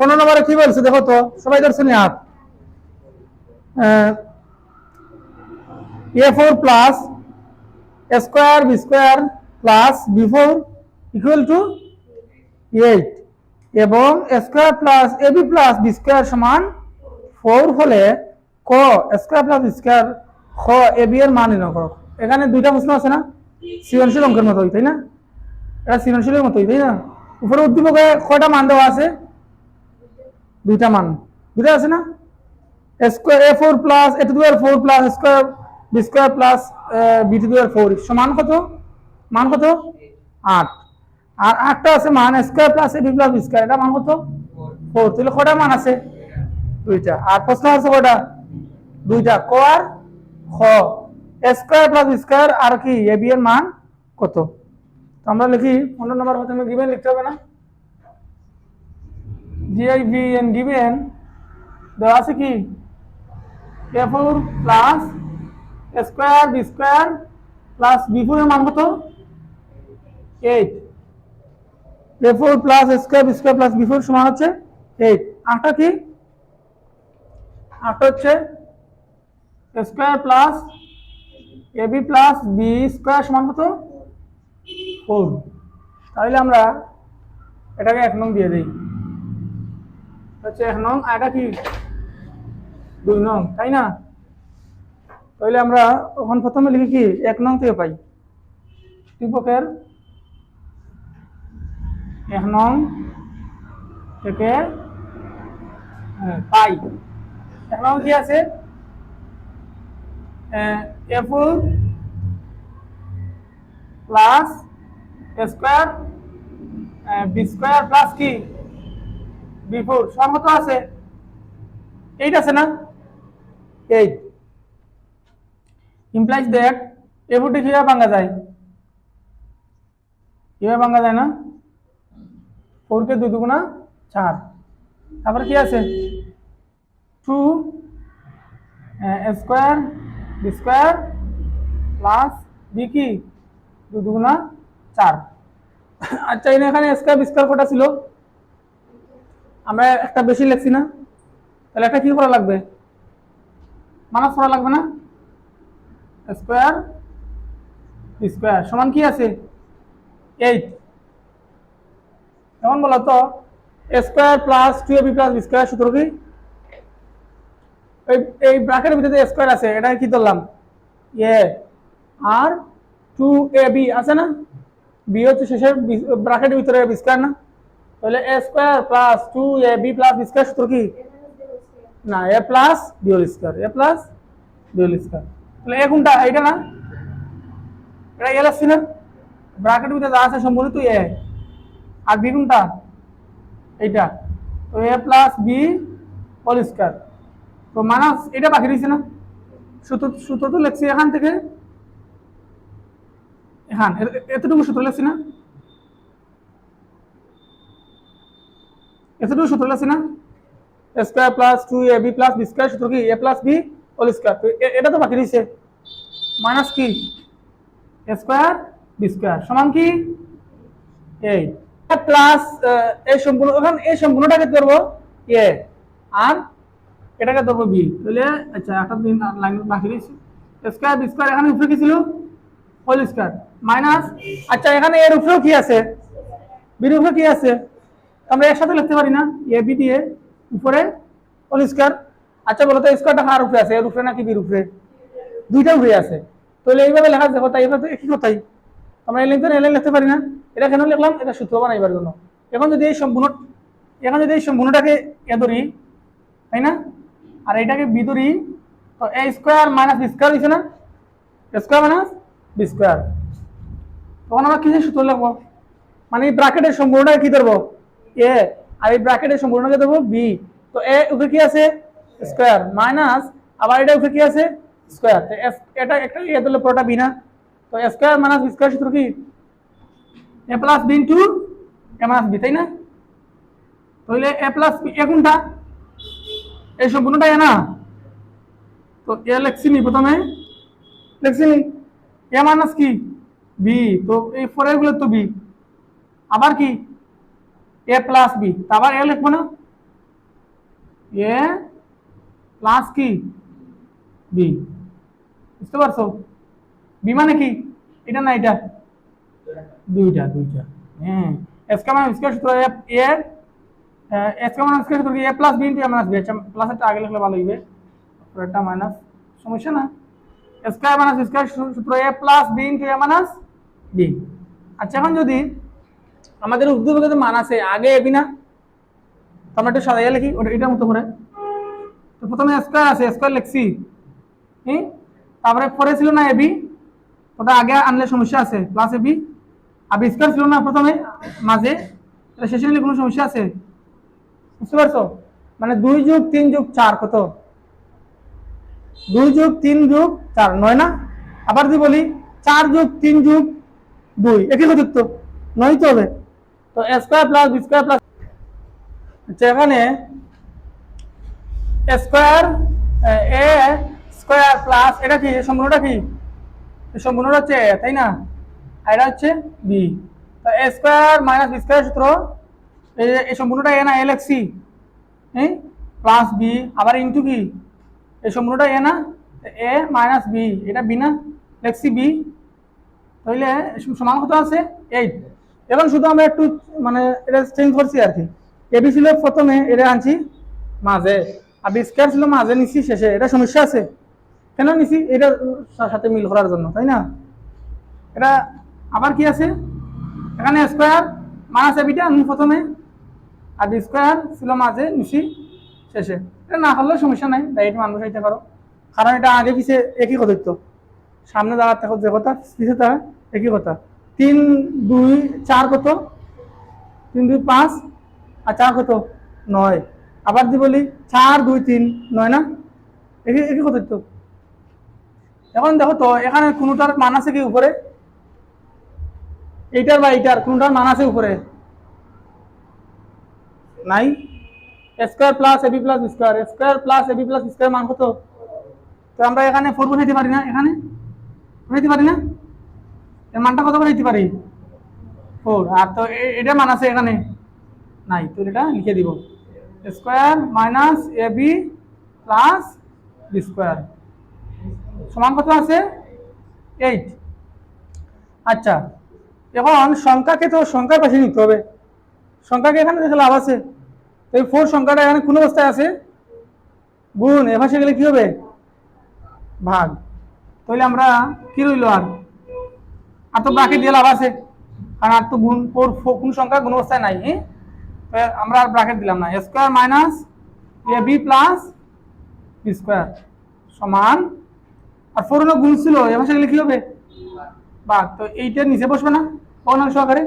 পনেরো নম্বরে কি বলছে? দেখো তো, সবাই ধরছে নি হাত। A four plus square b square plus b four equal to eight এবং square plus a b plus b square সমান ফোর হলে ক স্কোয়ার প্লাস স্কোয়ার খ এ বি এর মান নির্ণয় করো। এখানে দুইটা প্রশ্ন আছে না? সৃজনশীল অঙ্কের মতোই, তাই না? এটা সৃজনশীলের মতোই, তাই না? উপরে উদ্দীপকে কয়টা মান দেওয়া আছে? দুইটা মান। দুইটা আছে না? Square a four plus a two দুয়ার four plus square b square plus b two দুয়ার ফোর সমান কত? মান কত? আট। আর আটটা আছে মান square plus a b plus b square এটা মান কত? ফোর তাহলে কয়টা মান আছে? দুইটা। আর প্রশ্ন আছে কয়টা দুইটা। ক আর খ। স্কোয়ার প্লাস স্কোয়ার আর কি? এ বি এর মান কত? তো আমরা লিখি, পনেরো নম্বর হতে গিভেন লিখতে হবে না? জিআই বি এন গিভেন দেওয়া আছে কি? A four plus square b square plus b four মান কত? Eight a four plus square b square plus b four সমান হচ্ছে এইট আটটা কি? আটটা হচ্ছে square plus a b plus b square সমান কত? ফোর তাহলে আমরা এটাকে এক নং দিয়ে দিই। হচ্ছে এক নং আর এটা কি? দুই নং তাই না? তাহলে আমরা ওখান প্রথমে লিখি কি? এক নং থেকে পাই। দীপকের এক নং থেকে হ্যাঁ, পাই। এক নং কি আছে? A four plus square b square plus কি? বি ফোর সঙ্গত আছে? এইট আছে না? এইট ইমপ্লাইজ দ্যাট এ ফোরটি কীভাবে ভাঙা যায়? কীভাবে ভাঙা যায় না? ফোরকে দুই দুগুণা চার। তারপরে কি আছে? Two square b square plus b কি? দুই দুগুণা চার। আচ্ছা এখানে স্কোয়ার বি স্কোয়ার কটা ছিল? আমরা একটা বেশি লিখছি না। তাহলে একটা কি করা লাগবে? মানাস করা লাগবে না? স্কোয়ার স্কোয়ার, সমান কি আছে? এইট। কেমন বলো তো? Square plus two a b plus b square সূত্র কি? এই এই ব্র্যাকেটের ভিতরে স্কোয়ার আছে এটা কি ধরলাম? এ, আর টু এ বি আছে না? বি হচ্ছে শেষের ব্র্যাকেটের ভিতরে বি স্কোয়ার না? তাহলে a square plus two a b plus square সূত্র কি? না a plus whole square a plus whole square তাহলে এ কোনটা? এইটা না? এটা এ লাগছে না? ব্র্যাকেটের ভিতরে আছে সম্পূর্ণ তো এ আর বি কোনটা? এইটা। তো a plus b whole square তো মানাস এটা বাকি রয়েছে না? সূত্র সূত্র তো লেখছি এখান থেকে। এখান এতটুকু সূত্র লেখছি না? এতটুকু সূত্র আছে না? Square plus two a b plus b square সূত্র কি? A plus b whole square এটা তো বাকি রয়েছে। মাইনাস কি? স্কোয়ার বি স্কোয়ার সমান কি? এই প্লাস এই সম্পূর্ণ এখন এই সম্পূর্ণটাকে ধরবো এ আর এটাকে ধরবো বি তাহলে আচ্ছা একটা দিন লাইন বাকি রয়েছে। স্কোয়ার বি স্কোয়ার এখানে উপরে কি ছিল? হোল স্কোয়ার মাইনাস আচ্ছা এখানে এর উপরেও কি আছে? বির কি আছে? আমরা একসাথে লিখতে পারি না এ বি দিয়ে উপরে হোল স্কোয়ার আচ্ছা বলো তো স্কোয়ারটা কার উপরে আছে? এর উপরে নাকি বির উপরে? দুইটা উপরে আছে। তাহলে এইভাবে লেখা যাবে তাই তো একই কথাই। আমরা এলেন তো এলেন লিখতে পারি না। এটা কেন লিখলাম? এটা সূত্র বানাইবার জন্য। এখন যদি এই সম্পূর্ণ, এখন যদি এই সম্পূর্ণটাকে এ ধরি, তাই না? আর এইটাকে বি ধরি, তো a square minus b square হয়েছে না? স্কোয়ার মাইনাস বি স্কোয়ার তখন আমরা কিসের সূত্র লিখব? মানে এই ব্র্যাকেটের সম্পূর্ণটাকে কি ধরবো? এ আর এই ব্র্যাকেটের সম্পূর্ণকে ধরবো বি তো এ উপরে কি আছে? স্কোয়ার মাইনাস আবার এটা উপরে কি আছে? স্কোয়ার তো এটা একটা এ ধরলে পুরোটা বি না? তো স্কোয়ার মাইনাস স্কোয়ার সূত্র কি? A plus b into a minus b তাই না? তাহলে এ প্লাস বি এ কোনটা? এই সম্পূর্ণটা এ না? তো এ লেখছিনি প্রথমে। লেখছিনি এ মাইনাস কি? বি তো এই ফোরেরগুলো তো বি আবার কি? এ প্লাস বি আবার এ লিখব না? এ প্লাস কি? বি বুঝতে পারছ? বি মানে কি? এটা না এটা? দুইটা দুইটা। হ্যাঁ। এস কা মানে স্কয়ার সূত্র এ এস কা মানে স্কয়ার সূত্র a plus b into a minus b আচ্ছা প্লাসেরটা আগে লিখলে ভালো হইবে। এটা মাইনাস সমস্যা না। স্কয়ার মাইনাস স্কয়ার সূত্র a plus b into a minus b আচ্ছা এখন যদি আমাদের উদ্যোগে মান আছে, আগে এবি না? আমরা একটু সাজাইয়া লিখি, ওটা এটার মতো করে। তো প্রথমে স্কয়ার আছে স্কয়ার লিখছি। হ্যাঁ তারপরে পরে ছিল না এবি ওটা আগে আনলে সমস্যা আছে প্লাস এবি আর স্কয়ার ছিল না প্রথমে, মাঝে তাহলে শেষে নিলে কোনো সমস্যা আছে? বুঝতে পারছ? মানে দুই যুগ তিন যুগ চার, কত? দুই যুগ তিন যুগ চার, নয় না? আবার যদি বলি, চার যুগ তিন যুগ দুই, একই কথা তো নয় তো হবে। তো square plus b square plus আচ্ছা এখানে স্কোয়ার এ স্কোয়ার প্লাস এটা কি? সম্পূর্ণটা কি? সম্পূর্ণটা হচ্ছে A, তাই না? আর এটা হচ্ছে বি তো a square minus b square সূত্র এই সম্পূর্ণটা এ না এল এক্সি হ্যাঁ প্লাস বি আবার ইন্টু কি? এই সম্পূর্ণটা এ না এ মাইনাস বি এটা বি না লেখছি বি তাহলে সমান কত আছে? এইট এখন শুধু আমরা একটু মানে এটা চেঞ্জ করছি আর কি। এবি ছিল প্রথমে, এটা আনছি মাঝে। আর বি স্কোয়ার ছিল মাঝে, নিছি শেষে। এটা সমস্যা আছে। কেন নিছি? এটা সাথে মিল করার জন্য, তাই না? এটা আবার কি আছে? এখানে স্কোয়ার মাইনাস এবিটা আমি প্রথমে। আর স্কোয়ার ছিল মাঝে, নিছি শেষে। এটা না করলেও সমস্যা নাই ডাইরেক্ট মানুষ হইতে পারো। কারণ এটা আগে পিছে একই কথা সামনে দাঁড়াতে যে কথা পিছিয়ে দাঁড়া একই কথা। তিন, দুই, চার কত? তিন, দুই, পাঁচ, আর চার কত? নয়। আবার যদি বলি চার, দুই, তিন, নয় না? একই কথা তো এখন দেখো তো, এখানে কোনোটার মান আছে কি উপরে? এইটার বা এইটার, কোনোটার মান আছে উপরে? নাই? Square plus a b plus square square plus a b plus square মান কত? তো আমরা এখানে ফোর বসাইতে পারি না? এখানে? বসাইতে পারি না? মানটা কত করে দিতে পারি? ফোর আর তো এ- এটার মান আছে এখানে নাই, তো এটা লিখে দিব। Square minus a b plus b square সমান কত আছে? এইট আচ্ছা এখন সংখ্যাকে তো সংখ্যার পাশে নিতে হবে। সংখ্যাকে এখানে দেখে লাভ আছে। তো এই ফোর সংখ্যাটা এখানে কোন অবস্থায় আছে? গুণ, এ পাশে গেলে কি হবে? ভাগ। তাহলে আমরা কি রইল আর? আর তো ব্রাকেট দিয়ে লাভ আছে। কারণ আর তো গুণ কোন সংখ্যা, গুণ অবস্থায় নাই? আমরা আর ব্রাকেট দিলাম না। Square minus a b plus b square সমান, আর ফোর হলো গুণ ছিল, এ পাশে গেলে কি হবে? ভাগ তো এইটার নিচে বসবে না পূর্ণাংশ আকারে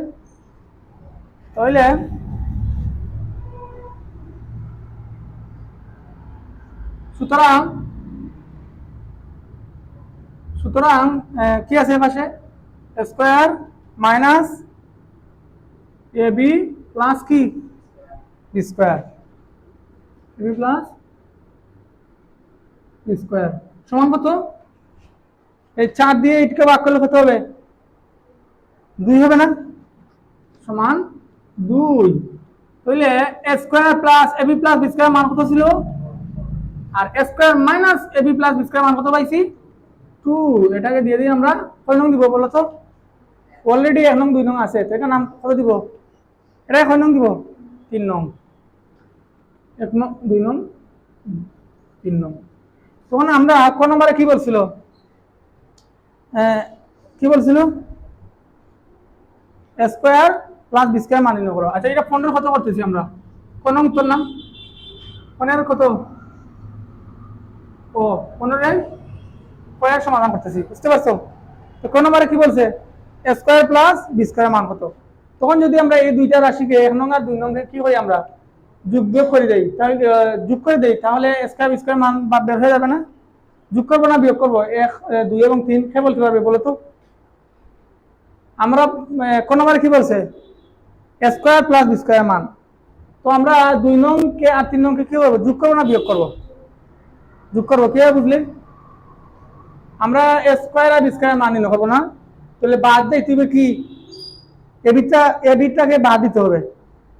তাহলে সুতরাং সুতরাং কি আছে পাশে square minus a b plus কি? Square. A b plus square. সমান কত? এই চার দিয়ে এইটকে ভাগ করলে হবে? দুই হবে না? সমান দুই। তাহলে square plus a b plus b square মান কত ছিল? আর square minus a b plus b square মান কত পাইছি? টু। এটাকে দিয়ে দিই আমরা কয় নং দিব, বলো তো। অলরেডি এক নং, দুই নং আছে। তো এটা নাম কত দিব? এটা কয় নং দিব? তিন নং। এক নং, দুই নং, তিন নং। তখন আমরা ক নম্বরে কি বলছিল? কি বলছিল? স্কোয়ার প্লাস বি স্কোয়ার মানি করো। আচ্ছা এটা পনেরো কত করতেছি আমরা? কোন উত্তর নাম পনেরো কত? ও, পনেরো স্কোয়ার সমাধান করতেছি। বুঝতে পারছ? তো কোন নম্বরে কি বলছে? স্কোয়ার প্লাস বি স্কোয়ার মান কত? তখন যদি আমরা এই দুইটা রাশিকে এক নং আর দুই নং কি করি আমরা? যোগ বিয়োগ করে দেই তাহলে যোগ করে দেই তাহলে স্কোয়ার বি স্কোয়ার মান বা বের হয়ে যাবে না। যোগ করব না বিয়োগ করব? এক দুই এবং তিন কে বলতে পারবে বলো তো? আমরা আহ, কোন নম্বরে কি বলছে? স্কোয়ার প্লাস বি স্কোয়ার মান। তো আমরা দুই নং কে আর তিন নং কে কি করব? যোগ করব না বিয়োগ করব? যোগ করব কীভাবে বুঝলি? আমরা স্কোয়ার আর বি স্কোয়ার মান নির্ণয় করব না। তাহলে বাদ দিতে হবে কি? এবিটা এবিটাকে বাদ দিতে হবে।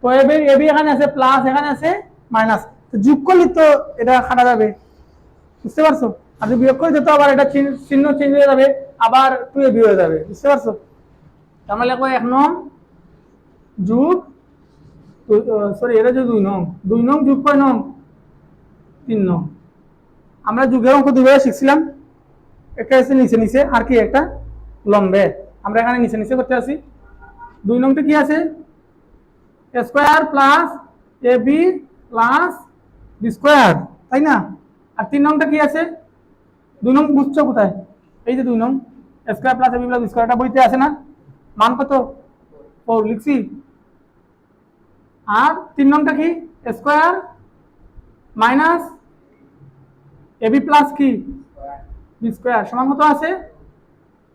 তো এবি এবি এখানে আছে প্লাস এখানে আছে মাইনাস তো যোগ করলে তো এটা খাটা যাবে। বুঝতে পারছ? আর যদি বিয়োগ করে দিতে আবার এটা চিহ্ন- চেঞ্জ হয়ে যাবে, আবার টু এ বি হয়ে যাবে। বুঝতে পারছ? তাহলে লিখো এক নং যোগ সরি এটা যে দুই নং। দুই নং যোগ কয় নং? তিন নং। আমরা যুগের অঙ্ক দুইভাবে শিখছিলাম। একটা আছে নিচে নিচে, আর কি একটা? লম্বে। আমরা এখানে নিচে নিচে করতে আসি। দুই নংটা কি আছে? Square plus a b plus b square তাই না? আর তিন নংটা কি আছে? দুই নং বুঝছ কোথায়? এই যে দুই নং। Square plus a b plus স্কোয়ারটা বইতে আছে না। মান কত? ও লিখছি। আর তিন নংটা কি? Square minus a b plus কি? বি স্কোয়ার সমান কত আছে?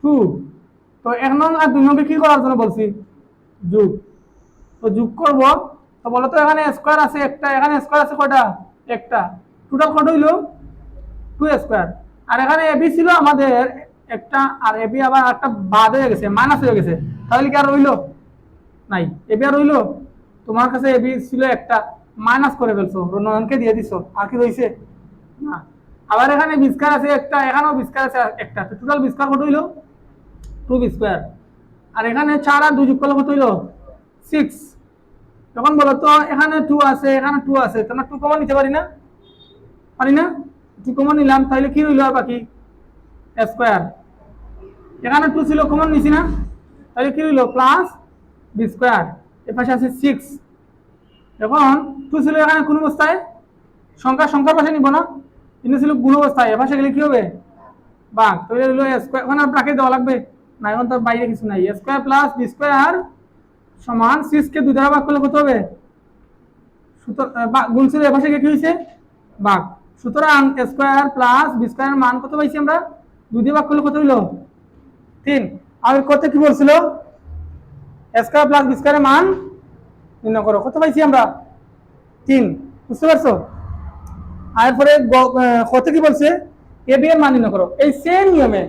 টু তো এক নং আর দুই নংকে কি করার জন্য বলছি, যোগ। তো যোগ করব, তো বলো তো এখানে স্কোয়ার আছে একটা, এখানে স্কোয়ার আছে কয়টা? একটা। টোটাল কত হইল? টু স্কোয়ার আর এখানে এবি ছিল আমাদের একটা, আর এবি আবার একটা বাদ হয়ে গেছে মাইনাস হয়ে গেছে। তাহলে কি আর রইল? নাই। এবি আর রইল? তোমার কাছে এবি ছিল একটা মাইনাস করে ফেলছো, নয়নকে দিয়ে দিছো। আর কি রইছে? না। আবার এখানে বিস্কার আছে একটা, এখানেও বিস্কার আছে একটা। তো টোটাল বিস্কার কত হইল? টু স্কোয়ার আর এখানে চার আর দুই যোগ করলে কত হইল? সিক্স তখন বলো তো, এখানে টু আছে, এখানে টু আছে তোমরা টু কমন নিতে পারি না? পারি না? টু কমন নিলাম, তাহলে কি রইল আর বাকি? স্কোয়ার এখানে টু ছিল কমন নিছি না? তাহলে কি রইল? প্লাস বি স্কোয়ার এর পাশে আছে সিক্স এখন টু ছিল এখানে কোন অবস্থায়? সংখ্যা, সংখ্যার পাশে নিব না? কিন্তু ছিল গুণ অবস্থায় এর পাশে গেলে কি হবে? বাঘ। তাহলে হলো স্কোয়ার এখন আর দেওয়া লাগবে? না এখন তো বাইরে কিছু নাই। স্কোয়ার প্লাস বি স্কোয়ার সমান সিক্সকে দুই দ্বারা ভাগ করলে কত হবে? গুণ ছিল এর কি হয়েছে? বাঘ সুতরাং স্কোয়ার প্লাস বি স্কোয়ার মান কত পাইছি আমরা? দুই দিয়ে ভাগ করলে কত হইল? তিন। আর কত কি বলছিল? স্কোয়ার প্লাস বি স্কোয়ারের মান নির্ণয় করো। কত পাইছি আমরা? তিন। বুঝতে পারছ? আর আহ, কত কি বলছে? এ বি এর মান নির্ণয় করো। এই সেম নিয়মে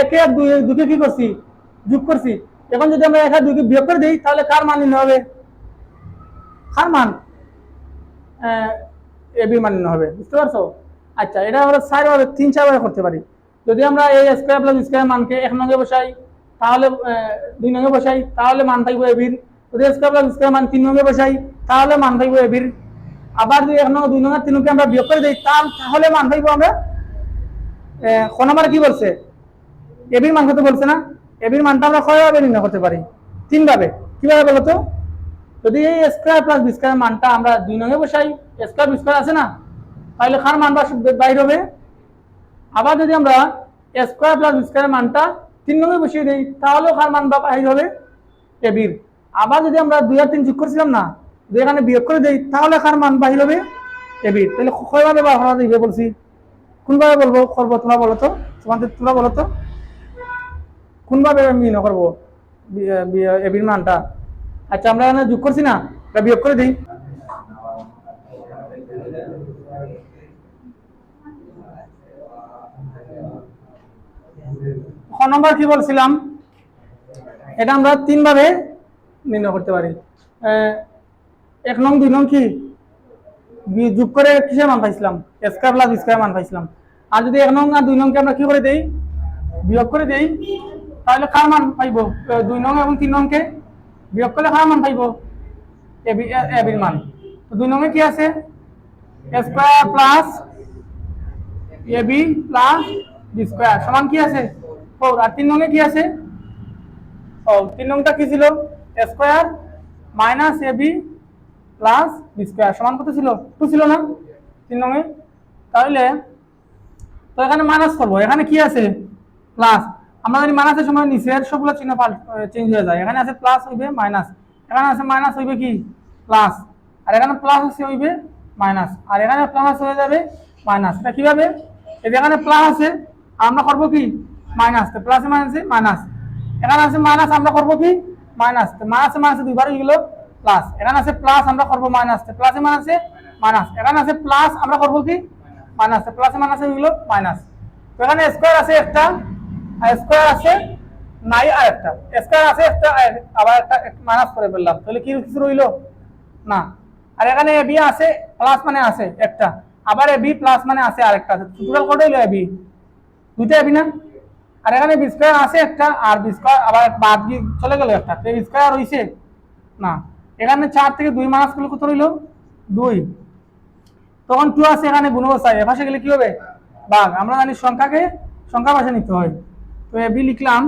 একে আর দুকে কি করছি? যোগ করছি। এখন যদি আমরা এক দুইকে বিয়োগ করে দিই, তাহলে কার মান নির্ণয় হবে? কার মান? এ বি মান নির্ণয় হবে। বুঝতে পারছ? আচ্ছা এটা আমরা চারভাবে, তিন চারভাবে করতে পারি। যদি আমরা এই স্কোয়ার প্লাস স্কোয়ার মানকে এক নঙ্গে বসাই, তাহলে দুই নঙ্গে বসাই, তাহলে মান থাকবে এবির যদি স্কোয়ার প্লাস স্কোয়ার মান তিন নঙ্গে বসাই, তাহলে মান থাকবে এবির আবার যদি এক নঙ্গ দুই নঙ্গে তিন নঙ্গে আমরা বিয়োগ করে দিই, তাহলে মান থাকব আমরা নম্বরে কি বলছে? এবির মান কত বলছে না? এবির মানটা আমরা কয়ভাবে নির্ণয় করতে পারি? তিন ভাবে। কীভাবে বলো তো যদি এই স্কোয়ার প্লাস বি স্কোয়ার মানটা আমরা দুই নঙ্গে বসাই স্কোয়ার বি স্কোয়ার আছে না? তাহলে খার মান বাইর হবে? আবার যদি আমরা স্কোয়ার প্লাস স্কোয়ার মানটা তিন নঙ্গে বসিয়ে দিই, তাহলেও খার মান বা বাহির হবে? এবির। আবার যদি আমরা দুই আর তিন যোগ করেছিলাম না, যদি এখানে বিয়োগ করে দিই, তাহলে খার মান বাহির হবে? এবির। তাহলে কয়ভাবে বা হওয়া দিবে বলছি? কোনভাবে বলব? করব তোমরা বলো তো? তোমাদের তোমরা বলো তো? কোনভাবে ইয়ে করব? এবির মানটা? আচ্ছা আমরা এখানে যোগ করছি না? এটা বিয়োগ করে দিই। ক নম্বর কি বলছিলাম? এটা আমরা তিন ভাবে নির্ণয় করতে পারি। এক নং, দুই নং কি? যোগ করে কিসের মান পাইছিলাম? স্কোয়ার প্লাস স্কোয়ার মান পাইছিলাম। আর যদি এক নং আর দুই নংকে আমরা কি করে দেই? বিয়োগ করে দেই। তাহলে কার মান পাইব? দুই নং এবং তিন নংকে বিয়োগ করলে কার মান পাইব? এবির মান। দুই নংয়ে কি আছে? Square plus a b plus b square. সমান কি আছে? ফোর। আর তিন নংয়ে কি আছে? ও, তিন নংটা কি ছিল? Square minus a b plus b square. সমান কত ছিল? টু ছিল না তিন নংয়ে। তাহলে তো এখানে মাইনাস করব। এখানে কি আছে? প্লাস। আমরা জানি মাইনাসের সময় নিচের সবগুলো চিহ্ন চেঞ্জ হয়ে যায়। এখানে আছে প্লাস হইবে মাইনাস এখানে আছে মাইনাস হইবে কি? প্লাস আর এখানে প্লাস আছে হইবে মাইনাস আর এখানে প্লাস হয়ে যাবে মাইনাস এটা কীভাবে? এখানে প্লাস আছে, আমরা করব কি? মাইনাস তো প্লাসে মাইনাসে মাইনাস এখানে আছে মাইনাস আমরা করব কি? মাইনাস তো মাইনাসে মাইনাসে দুইবার হয়ে গেল প্লাস এখানে আছে প্লাস আমরা করব মাইনাস তো প্লাসে মাইনাসে মাইনাস এখানে আছে প্লাস আমরা করব কি? মাইনাস তো প্লাসে মাইনাসে হয়ে গেল মাইনাস তো এখানে স্কোয়ার আছে একটা। স্কোয়ার আছে নাই আর একটা স্কোয়ার আছে একটা আবার একটা মাইনাস করে ফেললাম। তাহলে কি কিছু রইল? না। আর এখানে এ বি আছে প্লাস মানে আছে একটা। আবার এবি প্লাস মানে আছে আরেকটা। টোটাল কত হইল এবি দুইটা এবি না? আর এখানে বি স্কোয়ার আছে একটা, আর বি স্কোয়ার আবার বাদ দিয়ে চলে গেল একটা। তো বি স্কোয়ার হইছে না। এখানে চার থেকে দুই মাস করলে কত রইল? দুই। তখন টু আছে এখানে গুণবস্থায় এপাশে গেলে কি হবে? বাঘ। আমরা জানি সংখ্যাকে সংখ্যা ভাষা নিতে হয়। তো এবি লিখলাম,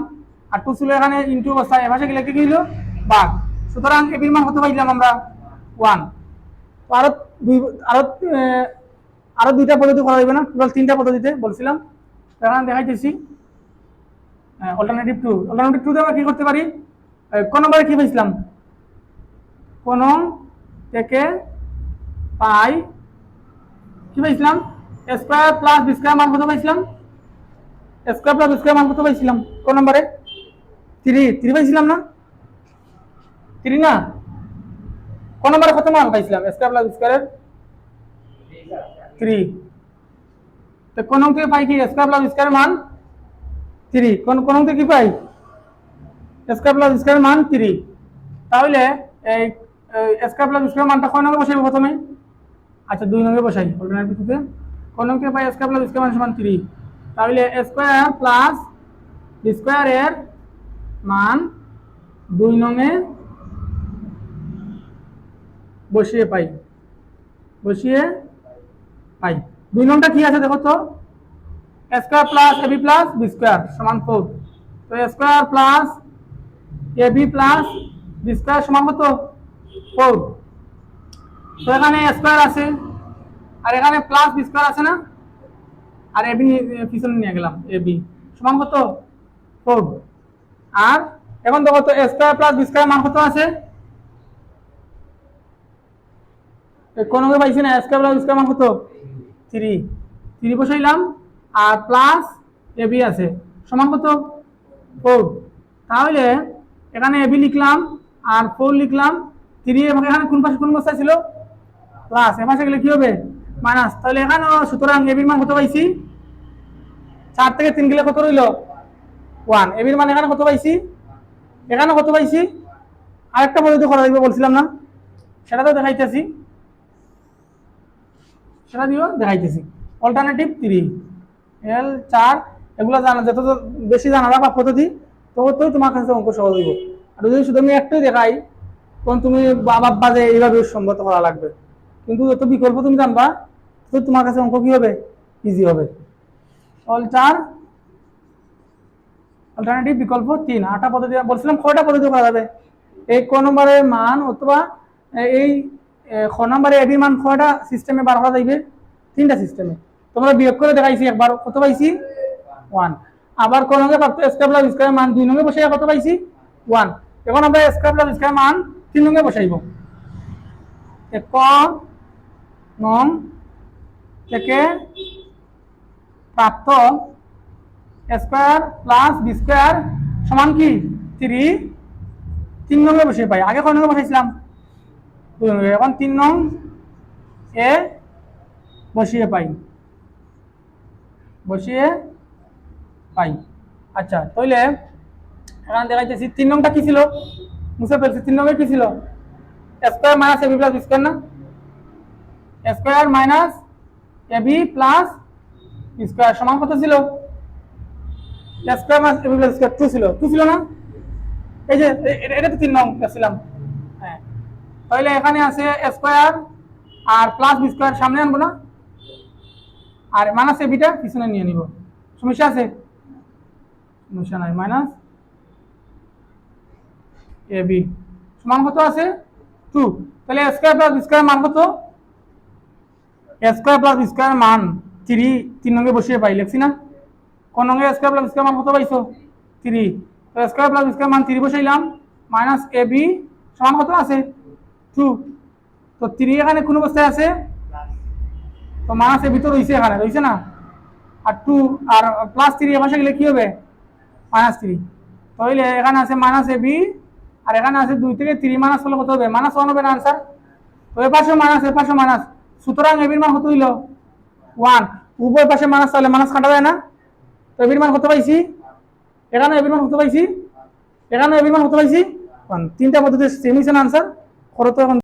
আর টু ছিল এখানে ইন্টু অবস্থায় এপাশে গেলে কি হইল বাঘ। সুতরাং এবির মান কত পাইলাম আমরা? ওয়ান। তো আরও দুই, আরও আরও দুইটা পদ্ধতি করা যাবে না? টোটাল তিনটা পদ্ধতিতে বলছিলাম। এখানে দেখাইতেছি। অল্টারনেটিভ টু অল্টারনেটিভ টুতে আমরা কি করতে পারি? কোন নম্বরে কি পাইছিলাম কোন থেকে পাই, কি পাইছিলাম স্কোয়ার প্লাস বি স্কোয়ার মান কত পাইছিলাম স্কোয়ার প্লাস স্কোয়ার মান কত পাইছিলাম। কোন নম্বরে? থ্রি থ্রি পাইছিলাম না? থ্রি না? কোন নম্বরে কত মান পাইছিলাম? স্কোয়ার প্লাস স্কোয়ারের থ্রি তো কোন অঙ্কে পাই কি? স্কোয়ার প্লাস স্কোয়ার মান থ্রি কোন কোন অঙ্কে কি পাই? স্কোয়ার প্লাস স্কোয়ার মান থ্রি তাহলে এই স্কোয়ার প্লাস স্কোয়ার মানটা কোন অঙ্কে বসাইব প্রথমে? আচ্ছা দুই নম্বরে বসাই। অল্টারনেটিভে কোন অঙ্কে পাই স্কোয়ার প্লাস স্কোয়ার মান সমান থ্রি তাহলে স্কোয়ার প্লাস স্কোয়ারের মান দুই নঙে বসিয়ে পাই। বসিয়ে পাই। দুই নংটা কি আছে দেখো তো? Square plus a b plus b square সমান ফোর তো square plus a b plus b square সমান কত? ফোর তো এখানে স্কোয়ার আছে। আর এখানে প্লাস বি স্কোয়ার আছে না? আর এবি পিছনে নিয়ে গেলাম এবি সমান কত? ফোর আর এখন দেখো তো স্কোয়ার প্লাস বি স্কোয়ার মান কত আছে? কোন পাইছি না স্কোয়ার প্লাস বি স্কোয়ার মান কত? থ্রি থ্রি বসাইলাম, আর প্লাস এবি আছে, সমান কত? ফোর তাহলে এখানে এবি লিখলাম, আর ফোর লিখলাম থ্রি এবং এখানে কোন পাশে কোন বস্তা ছিল প্লাস এ পাশে গেলে কি হবে? মাইনাস তাহলে এখানেও সুতরাং এবির মান কত পাইছি? চার থেকে তিন গেলে কত রইল? ওয়ান এবির মানে এখানে কত পাইছি? এখানে কত পাইছি? আরেকটা পদ্ধতি করা যাবে বলছিলাম না। সেটা তো দেখাইতেছি। সেটা দিয়েও দেখাইতেছি। অল্টারনেটিভ থ্রি এল চার, এগুলো জানা, যত বেশি জানা বা পদ্ধতি ততই তোমার কাছে অঙ্ক সহজ হইব। আর যদি শুধু আমি একটাই দেখাই, তখন তুমি বাবা বাজে এইভাবে সম্মত করা লাগবে। কিন্তু যত বিকল্প তুমি জানবা, তত তোমার কাছে অঙ্ক কি হবে? ইজি হবে। অল চার অল্টারনেটিভ বিকল্প তিন। আটটা পদ্ধতি বলছিলাম কয়টা পদ্ধতি করা যাবে। এই ক নম্বরের মান অথবা এই খ নম্বরে এবির মান কয়টা সিস্টেমে বার করা যাইবে, তিনটা সিস্টেমে তোমরা বিয়োগ করে দেখাইছি একবার, কত পাইছি? ওয়ান আবার কোন নঙ্গে প্রাপ্ত স্কয়ার প্লাস মান দুই নঙ্গে বসাই কত পাইছি? ওয়ান এখন আমরা স্কয়ার প্লাস স্কয়ার মান তিন নঙ্গে বসাইব। এক নং থেকে প্রাপ্ত স্কয়ার প্লাস বি স্কয়ার সমান কি? থ্রি তিন নঙ্গে বসে পাই। আগে কয় নঙ্গে বসাইছিলাম? এখন তিন নং এ বসিয়ে পাই। বসিয়ে পাই। আচ্ছা তাইলে এখন দেখাইতেছি তিন নংটা কি ছিল? মুছে ফেলছি। তিন নঙ্গে কি ছিল? Square minus a b plus square না? Square minus a b plus square সমান কত ছিল? স্কোয়ার টু ছিল। টু ছিল না? এই যে, এ- এ- এটা তো তিন নং ছিলাম। হ্যাঁ। তাহলে এখানে আছে স্কোয়ার আর প্লাস বি স্কোয়ার সামনে আনব না? আর মাইনাস এবিটা পিছনে নিয়ে নিব। সমস্যা আছে? সমস্যা নাই। মাইনাস এবি সমান কত আছে? টু তাহলে স্কোয়ার প্লাস স্কোয়ার মান কত? স্কোয়ার প্লাস স্কোয়ার মান থ্রি তিন নঙ্গে বসিয়ে পাই, লেখছি না? কোন নঙ্গে স্কোয়ার প্লাস স্কোয়ার মান কত পাইছো? থ্রি তো স্কোয়ার প্লাস স্কোয়ার মান থ্রি বসাইলাম মাইনাস এ বি সমান কত আছে? টু তো থ্রি এখানে কোন অবস্থায় আছে? তো মাইনাস এ ভিতর রয়েছে এখানে রয়েছে না? আর টু আর প্লাস থ্রি এ গেলে কি হবে? মাইনাস থ্রি তাহলে এখানে আছে মাইনাস এ বি আর এখানে আছে দুই থেকে থ্রি মাইনাস হলে কত হবে? মাইনাস ওয়ান হবে না আনসার তো এ পাশে মাইনাস এ পাশে মাইনাস সুতরাং এবির মান কত হইল? ওয়ান উপর পাশে মানাস তাহলে মানাস কাটা যায় না। তো এবির মান হতে পাইছি? এখানে এবির মান হতে পাইছি? এখানে এবির মান হতে পাইছি? তিনটা পদ্ধতি সেমিশন আনসার খরচ এখন